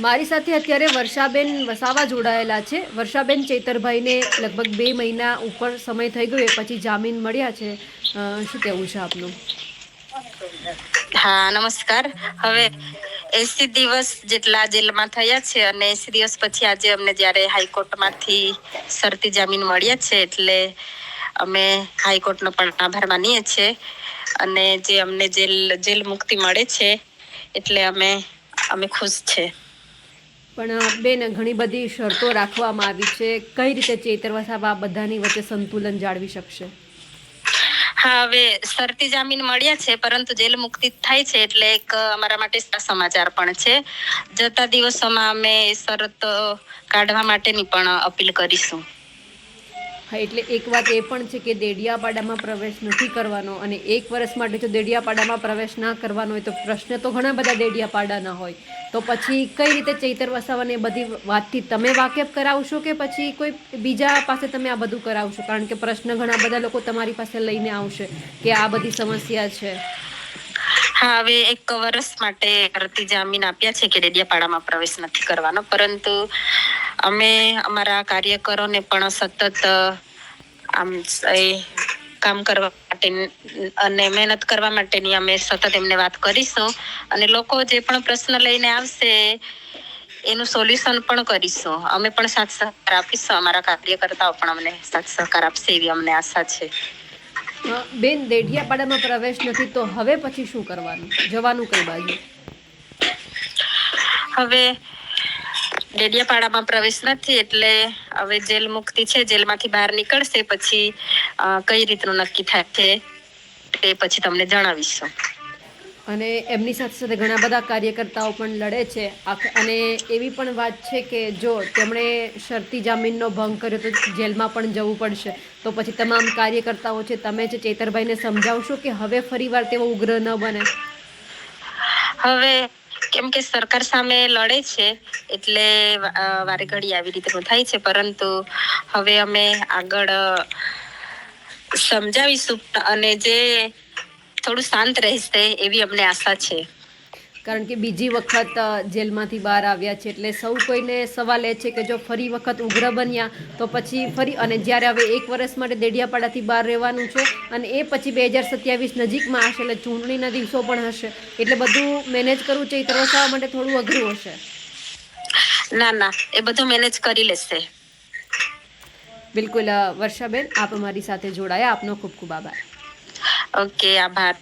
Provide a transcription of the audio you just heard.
મારી સાથે અત્યારે વર્ષાબેન વસાવા જોડાયેલા છે. વર્ષાબેન ચેતરભાઈને લગભગ બે મહિના ઉપર સમય થઈ ગયો પછી જામીન મળ્યા છે. શું કહેવું છે આપનું? હા, નમસ્કાર. હવે એસી દિવસ જેટલા જેલમાં થયા છે અને એસી દિવસ પછી આજે અમને જ્યારે હાઈકોર્ટમાંથી શરતી જામીન મળ્યા છે, એટલે અમે હાઈકોર્ટનો પણ આભાર માનીએ છીએ. અને જે અમને જેલ જેલ મુક્તિ મળે છે, એટલે અમે અમે ખુશ છે. પણ બેન, ઘણી બધી શરતો રાખવામાં આવી છે. કઈ રીતે ચેતર આ બધાની વચ્ચે સંતુલન જાળવી શકશે? હા, હવે શરતી જામીન મળ્યા છે, પરંતુ જેલ મુક્તિ થાય છે એટલે એક અમારા માટે સમાચાર પણ છે. જતા દિવસોમાં અમે શરત કાઢવા માટેની પણ અપીલ કરીશું. હા, એટલે એક વાત એ પણ છે કે દેડિયાપાડામાં પ્રવેશ નથી કરવાનો અને એક વર્ષ માટે જો દેડિયાપાડામાં પ્રવેશ ના કરવાનો હોય તો પ્રશ્ન તો ઘણા બધા દેડિયાપાડાના હોય. તો પછી કઈ રીતે ચૈતર વસાવાને બધી વાતથી તમે વાકેફ કરાવશો કે પછી કોઈ બીજા પાસે તમે આ બધું કરાવશો? કારણ કે પ્રશ્ન ઘણા બધા લોકો તમારી પાસે લઈને આવશે કે આ બધી સમસ્યા છે. હા, હવે એક વર્ષ માટે અરતી જામીન આપ્યા છે કે ડેડિયાપાડામાં પ્રવેશ નથી કરવાનો. પરંતુ અમે અમારા કાર્યકરોને પણ સતત આમ એ કામ કરવા માટે અને મહેનત કરવા માટેની અમે સતત એમને વાત કરીશું અને લોકો જે પણ પ્રશ્ન લઈને આવશે એનું સોલ્યુશન પણ કરીશું. અમે પણ સાથ સહકાર આપીશું અમારા કાર્યકર્તાઓ પણ અમને સાથ સહકાર આપશે એવી અમને આશા છે. બેન દેઢિયાપાડામાં પ્રવેશ નથી તો હવે પછી શું કરવાનું? જવાનું કઈ બાજુ? હવે ડેડિયાપાડામાં પ્રવેશ નથી એટલે હવે જેલ મુક્તિ છે જેલમાંથી બહાર નીકળશે પછી કઈ રીતનું નક્કી થાય છે તે પછી તમને જણાવીશું. અને એમની સાથે સાથે ઘણા બધા કાર્યકર્તાઓ પણ લડે છે. અને એવી પણ વાત છે કે જો તેમણે શરતી જામીનનો ભંગ કર્યો તો જેલમાં પણ જવું પડશે. તો પછી તમામ કાર્યકર્તાઓ છે તમે જે ચેતરભાઈને સમજાવશો કે હવે ફરીવાર તેઓ ઉગ્ર ન બને? હવે કેમ કે સરકાર સામે લડે છે, એટલે વારે ઘડી આવી રીતનું થાય છે. પરંતુ હવે અમે આગળ સમજાવીશું અને જે થોડું શાંત રહેશે એવી અમને આશા છે. કારણ કે બીજી વખત જેલમાંથી બહાર આવ્યા છે એટલે સૌ કોઈને સવાલ એ છે કે જો ફરી વખત ઉગ્ર બન્યા તો પછી ફરી અને જ્યારે હવે એક વર્ષ માટે દેડિયાપાડાથી બહાર રહેવાનું છે અને એ પછી બે હજાર સત્યાવીસ નજીકમાં હશે એટલે ચૂંટણીના દિવસો પણ હશે એટલે બધું મેનેજ કરવું છે એ તરસાવા માટે થોડું અઘરું હશે. ના ના એ બધું મેનેજ કરી લેશે. બિલકુલ વર્ષાબેન આપ અમારી સાથે જોડાયા આપનો ખૂબ ખૂબ આભાર. ઓકે આભાર.